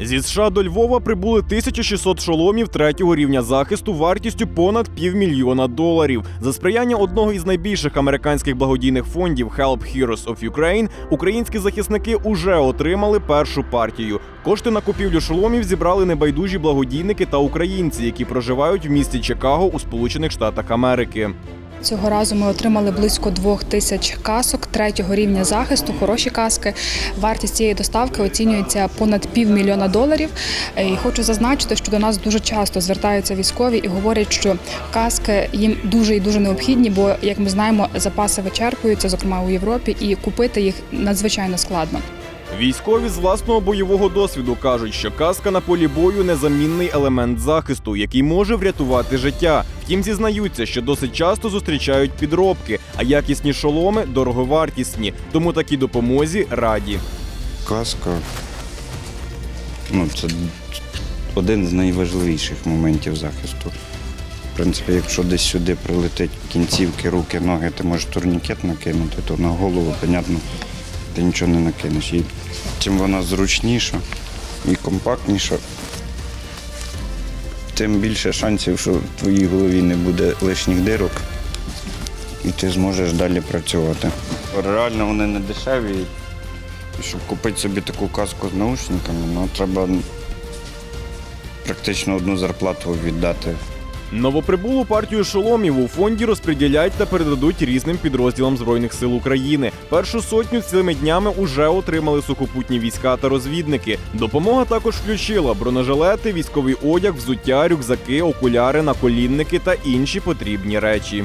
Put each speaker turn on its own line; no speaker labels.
Зі США до Львова прибули 1600 шоломів третього рівня захисту вартістю понад півмільйона доларів. За сприяння одного із найбільших американських благодійних фондів Help Heroes of Ukraine українські захисники уже отримали першу партію. Кошти на купівлю шоломів зібрали небайдужі благодійники та українці, які проживають в місті Чикаго у Сполучених Штатах Америки.
Цього разу ми отримали близько двох тисяч касок третього рівня захисту, хороші каски. Вартість цієї доставки оцінюється понад півмільйона доларів. Е, І хочу зазначити, що до нас дуже часто звертаються військові і говорять, що каски їм дуже і дуже необхідні, бо як ми знаємо, запаси вичерпуються, зокрема у Європі, і купити їх надзвичайно складно.
Військові з власного бойового досвіду кажуть, що каска на полі бою незамінний елемент захисту, який може врятувати життя. Втім, зізнаються, що досить часто зустрічають підробки, а якісні шоломи дороговартісні. Тому такій допомозі раді.
Каска ну, це один з найважливіших моментів захисту. В принципі, якщо десь сюди прилетить кінцівки, руки, ноги, ти можеш турнікет накинути, то на голову, понятно, ти нічого не накинеш. І чим вона зручніша і компактніша, тим більше шансів, що в твоїй голові не буде лишніх дирок, і ти зможеш далі працювати. Реально вони не дешеві. І Щоб купити собі таку каску з наушниками, ну треба практично одну зарплату віддати.
Новоприбулу партію шоломів у фонді розприділяють та передадуть різним підрозділам збройних сил України. Першу сотню цими днями уже отримали сухопутні війська та розвідники. Допомога також включила бронежилети, військовий одяг, взуття, рюкзаки, окуляри, наколінники та інші потрібні речі.